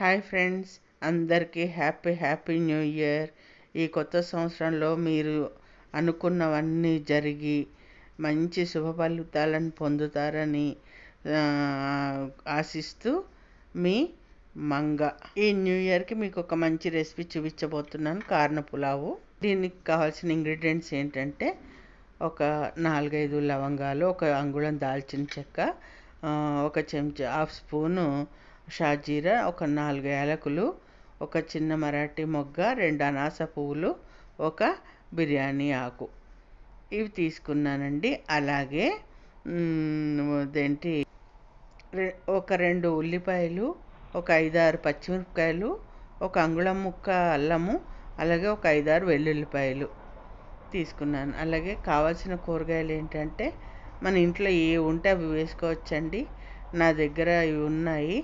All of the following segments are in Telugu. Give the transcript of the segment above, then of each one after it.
హాయ్ ఫ్రెండ్స్ అందరికీ హ్యాపీ హ్యాపీ న్యూ ఇయర్ ఈ కొత్త సంవత్సరంలో మీరు అనుకున్నవన్నీ జరిగి మంచి శుభ ఫలితాలను పొందుతారని ఆశిస్తూ మీ మంగ. ఈ న్యూ ఇయర్కి మీకు ఒక మంచి రెసిపీ చూపించబోతున్నాను. కార్న పులావు దీనికి కావాల్సిన ఇంగ్రీడియంట్స్ ఏంటంటే ఒక నాలుగైదు లవంగాలు ఒక అంగుళం దాల్చిన చెక్క ఒక చెంచా హాఫ్ స్పూను షాజీరా ఒక నాలుగు యాలకులు ఒక చిన్న మరాఠీ మొగ్గ రెండు అనాస పువ్వులు ఒక బిర్యానీ ఆకు. ఇవి తీసుకున్నానండి. అలాగే అదేంటి ఒక రెండు ఉల్లిపాయలు ఒక ఐదారు పచ్చిమిరపకాయలు ఒక అంగుళం ముక్క అల్లము అలాగే ఒక ఐదారు వెల్లుల్లిపాయలు తీసుకున్నాను. అలాగే కావాల్సిన కూరగాయలు ఏంటంటే మన ఇంట్లో ఏ ఉంటే అవి వేసుకోవచ్చండి. నా దగ్గర ఇవి ఉన్నాయి.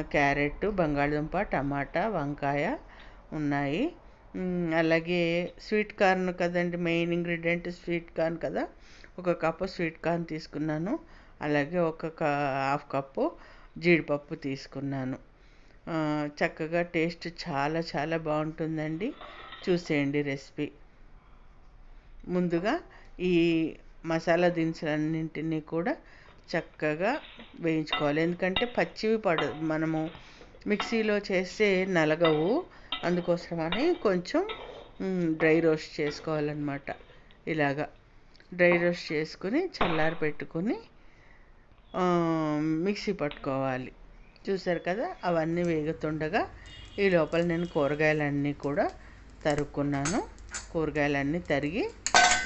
క్యారెట్ బంగాళదుంప టమాటా వంకాయ ఉన్నాయి. అలాగే స్వీట్ కార్న్ కదండి మెయిన్ ఇంగ్రీడియంట్ స్వీట్ కార్న్ కదా. ఒక కప్పు స్వీట్ కార్న్ తీసుకున్నాను. అలాగే ఒక క- హాఫ్ కప్పు జీడిపప్పు తీసుకున్నాను. చక్కగా టేస్ట్ చాలా చాలా బాగుంటుందండి. చూసేయండి రెసిపీ. ముందుగా ఈ మసాలా దినుసులన్నింటినీ కూడా చక్కగా వేయించుకోవాలి. ఎందుకంటే పచ్చివి పడ మనము మిక్సీలో చేస్తే నలగవు. అందుకోసమని కొంచెం డ్రై రోస్ట్ చేసుకోవాలన్నమాట. ఇలాగా డ్రై రోస్ట్ చేసుకుని చల్లారి పెట్టుకుని మిక్సీ పట్టుకోవాలి. చూసారు కదా? అవన్నీ వేగుతుండగా ఈ లోపల నేను కూరగాయలన్నీ కూడా తరుక్కున్నాను. కూరగాయలన్నీ తరిగి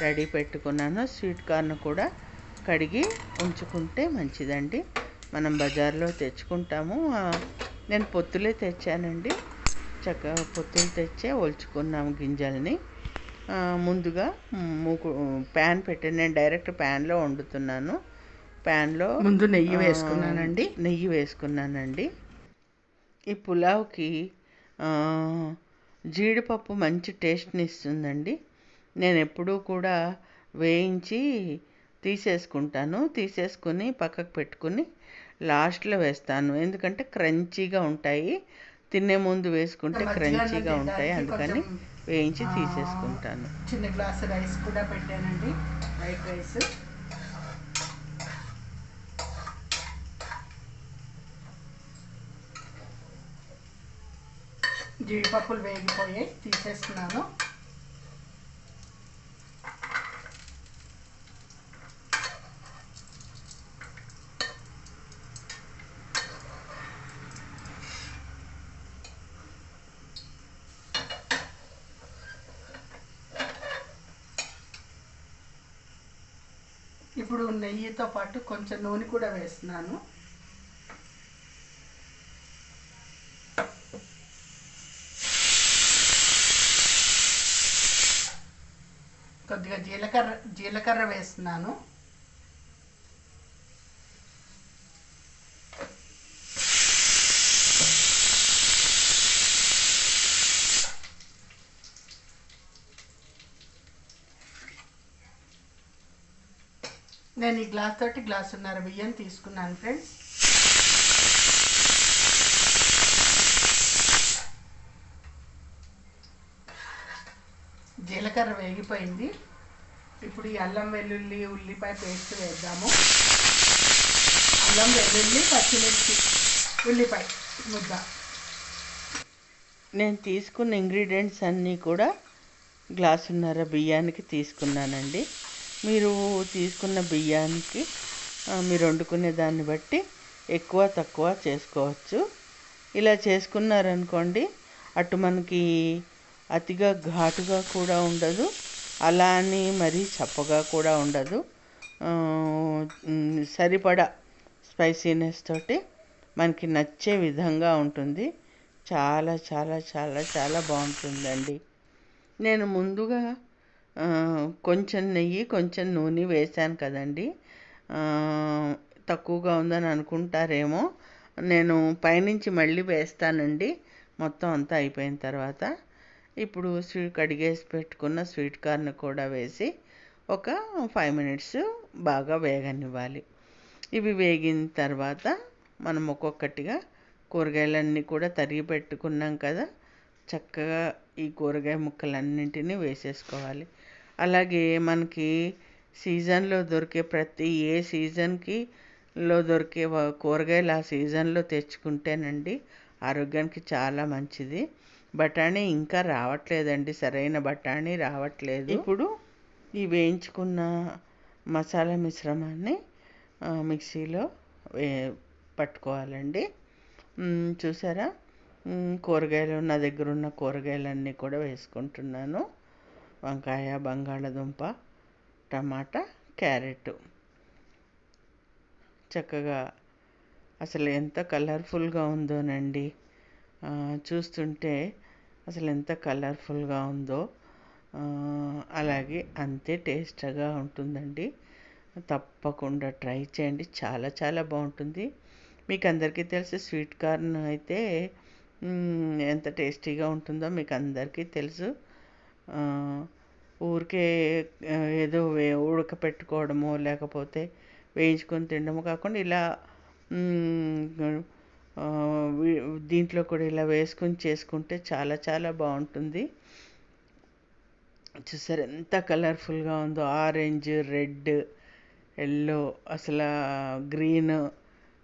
రెడీ పెట్టుకున్నాను. స్వీట్ కార్న్ కూడా కడిగి ఉంచుకుంటే మంచిదండి. మనం బజార్లో తెచ్చుకుంటాము. నేను పొత్తులే తెచ్చానండి. చక్కగా పొత్తులు తెచ్చే ఒలుచుకున్నాము గింజల్ని. ముందుగా మూకు ప్యాన్ పెట్టి నేను డైరెక్ట్ ప్యాన్లో వండుతున్నాను. ప్యాన్లో ముందు నెయ్యి వేసుకున్నానండి. నెయ్యి వేసుకున్నానండి. ఈ పులావ్కి జీడిపప్పు మంచి టేస్ట్ని ఇస్తుందండి నేను ఎప్పుడూ కూడా వేయించి తీసేసుకుంటాను. తీసేసుకుని పక్కకు పెట్టుకుని లాస్ట్లో వేస్తాను. ఎందుకంటే క్రంచీగా ఉంటాయి. తినే ముందు వేసుకుంటే క్రంచీగా ఉంటాయి. అందుకని వేయించి తీసేసుకుంటాను. చిన్న గ్లాసు రైస్ కూడా పెట్టానండి. White rice. జీడిపప్పులు వేగిపోయాయి. తీసేస్తున్నాను. ఇప్పుడు నెయ్యితో పాటు కొంచెం నూనె కూడా వేస్తున్నాను. కొద్దిగా జీలకర్ర జీలకర్ర వేస్తున్నాను. నేను ఈ గ్లాస్ తోటి గ్లాసున్నర బియ్యం తీసుకున్నాను ఫ్రెండ్స్ జీలకర్ర వేగిపోయింది. ఇప్పుడు ఈ అల్లం వెల్లుల్లి ఉల్లిపాయ పేస్ట్ వేద్దాము. అల్లం వెల్లుల్లి పచ్చిమిర్చి ఉల్లిపాయ ముద్ద. నేను తీసుకున్న ఇంగ్రీడియంట్స్ అన్నీ కూడా గ్లాసున్నర బియ్యానికి తీసుకున్నానండి. మీరు తీసుకున్న బియ్యానికి మీరు వండుకునే దాన్ని బట్టి ఎక్కువ తక్కువ చేసుకోవచ్చు. ఇలా చేసుకున్నారనుకోండి అటు మనకి అతిగా ఘాటుగా కూడా ఉండదు అలా అని మరీ చప్పగా కూడా ఉండదు. సరిపడా స్పైసీనెస్ తోటి మనకి నచ్చే విధంగా ఉంటుంది. చాలా చాలా చాలా చాలా బాగుంటుందండి. నేను ముందుగా కొంచెం నెయ్యి కొంచెం నూనె వేశాను కదండి. తక్కువగా ఉందని అనుకుంటారేమో. నేను పైనుంచి మళ్ళీ వేస్తానండి. మొత్తం అంతా అయిపోయిన తర్వాత ఇప్పుడు స్వీట్ కడిగేసి పెట్టుకున్న స్వీట్ కార్న్ కూడా వేసి ఒక ఫైవ్ మినిట్స్ బాగా వేగనివ్వాలి. ఇవి వేగిన తర్వాత మనం ఒక్కొక్కటిగా కూరగాయలన్నీ కూడా తరిగి పెట్టుకున్నాం కదా. చక్కగా ఈ కూరగాయ ముక్కలన్నింటినీ వేసేసుకోవాలి. అలాగే మనకి సీజన్లో దొరికే ప్రతి ఏ సీజన్కి లో దొరికే కూరగాయలు ఆ సీజన్లో తెచ్చుకుంటేనండి ఆరోగ్యానికి చాలా మంచిది. బఠానీ ఇంకా రావట్లేదండి సరైన బఠానీ రావట్లేదు. ఇప్పుడు ఈ వేయించుకున్న మసాలా మిశ్రమాన్ని మిక్సీలో వే పట్టుకోవాలండి. చూసారా? కూరగాయలు నా దగ్గర ఉన్న కూరగాయలన్నీ కూడా వేసుకుంటున్నాను. వంకాయ బంగాళదుంప టమాటా క్యారెట్. చక్కగా అసలు ఎంత కలర్ఫుల్గా ఉందోనండి. చూస్తుంటే అసలు ఎంత కలర్ఫుల్గా ఉందో. అలాగే అంతే టేస్ట్గా ఉంటుందండి. తప్పకుండా ట్రై చేయండి. చాలా చాలా బాగుంటుంది. మీకు అందరికీ తెలుసు స్వీట్ కార్న్ అయితే ఎంత టేస్టీగా ఉంటుందో మీకు అందరికీ తెలుసు. ఊరికే ఏదో వే- ఉడకపెట్టుకోవడమో లేకపోతే వేయించుకొని తినడము కాకుండా ఇలా దీంట్లో కూడా ఇలా వేసుకొని చేసుకుంటే చాలా చాలా బాగుంటుంది. చూసారు ఎంత కలర్ఫుల్గా ఉందో. ఆరెంజ్ రెడ్ ఎల్లో అసలు గ్రీన్.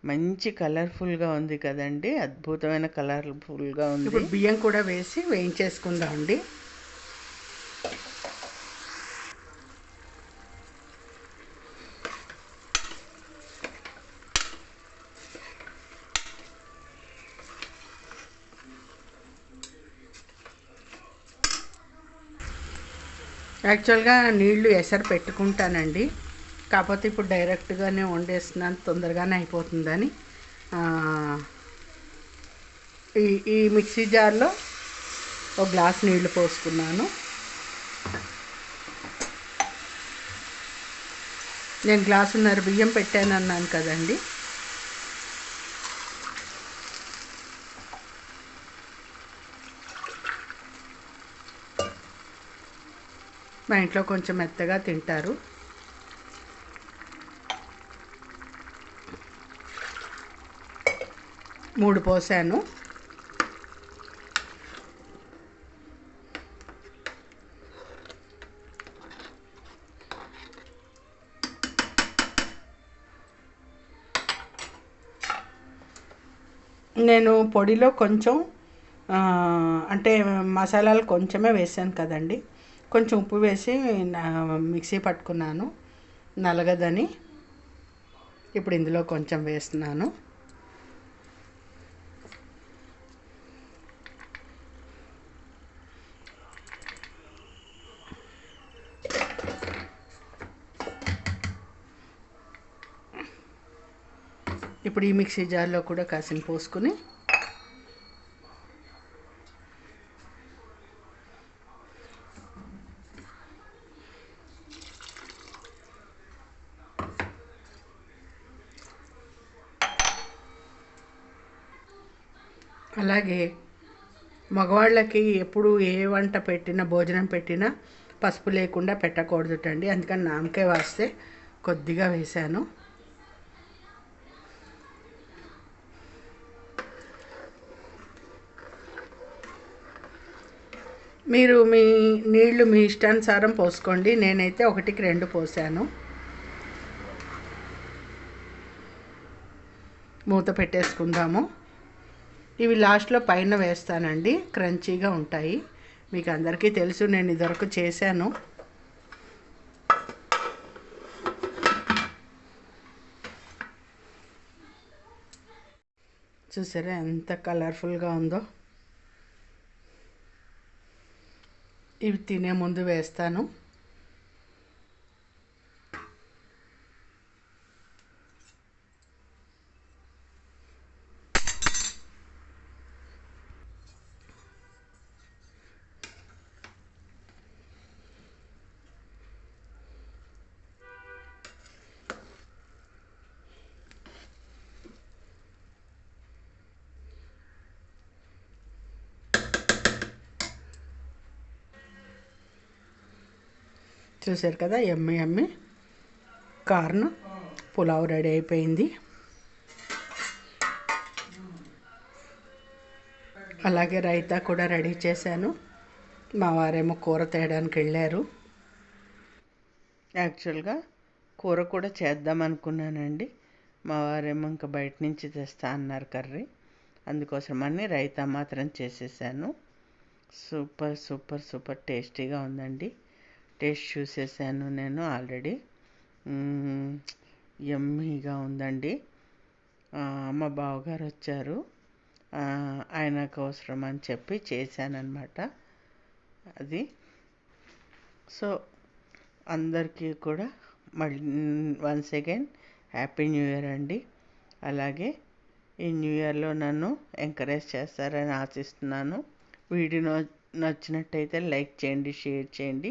మంచి కలర్ఫుల్గా ఉంది కదండి. అద్భుతమైన కలర్ఫుల్గా ఉంది. ఇప్పుడు బియ్యం కూడా వేసి వేయించేసుకుందాం అండి యాక్చువల్గా నీళ్ళు ఎసరు పెట్టుకుంటానండి. కాకపోతే ఇప్పుడు డైరెక్ట్గానే వండేస్తున్నాను తొందరగానే అయిపోతుందని. ఈ ఈ మిక్సీ జార్లో ఒక గ్లాస్ నీళ్ళు పోసుకున్నాను. నేను గ్లాసున్నర బియ్యం పెట్టాను అన్నాను కదండి. మా ఇంట్లో కొంచెం మెత్తగా తింటారు. మూడు పోసాను. నేను పొడిలో కొంచెం అంటే మసాలాలు కొంచెమే వేసాను కదండి. కొంచెం ఉప్పు వేసి నా- మిక్సీ పట్టుకున్నాను. నలగదని ఇప్పుడు ఇందులో కొంచెం వేస్తున్నాను. ఇప్పుడు ఈ మిక్సీ జార్లో కూడా కాసిన పోసుకుని అలాగే మగవాళ్ళకి ఎప్పుడు ఏ వంట పెట్టినా భోజనం పెట్టినా పసుపు లేకుండా పెట్టకూడదుటండి. అందుకని నామకే వాస్తే కొద్దిగా వేశాను. మీరు మీ నీళ్ళు మీ ఇష్టానుసారం పోసుకోండి. నేనైతే ఒకటికి రెండు పోసాను. మూత పెట్టేసుకుందాము. ఇవి లాస్ట్లో పైన వేస్తానండి. క్రంచీగా ఉంటాయి. మీకు అందరికీ తెలుసు నేను ఇదివరకు చేశాను. చూసారా ఎంత కలర్ఫుల్గా ఉందో? ఇవి తినే ముందు వేస్తాను. చూసారు కదా ఎమ్మి ఎమ్మి. కార్న్ పులావ్ రెడీ అయిపోయింది. అలాగే రైతా కూడా రెడీ చేశాను. మా వారేమో కూర తేయడానికి వెళ్ళారు. యాక్చువల్గా కూర కూడా చేద్దాం అనుకున్నానండి. మా వారేమో ఇంకా బయట నుంచి తెస్తా అన్నారు కర్రీ. అందుకోసమని రైతా మాత్రం చేసేసాను. సూపర్ సూపర్ సూపర్ టేస్టీగా ఉందండి. టేస్ట్ చూసేసాను నేను ఆల్రెడీ. యమ్మీగా ఉందండి. మా బావగారు వచ్చారు. ఆయనకు అవసరం అని చెప్పి చేశానన్నమాట. అది. సో అందరికీ కూడా మళ్ళీ once again happy new year అండి. అలాగే ఈ న్యూ ఇయర్లో నన్ను ఎంకరేజ్ చేస్తారని ఆశిస్తున్నాను. వీడియో నచ్చినట్టయితే లైక్ చేయండి షేర్ చేయండి.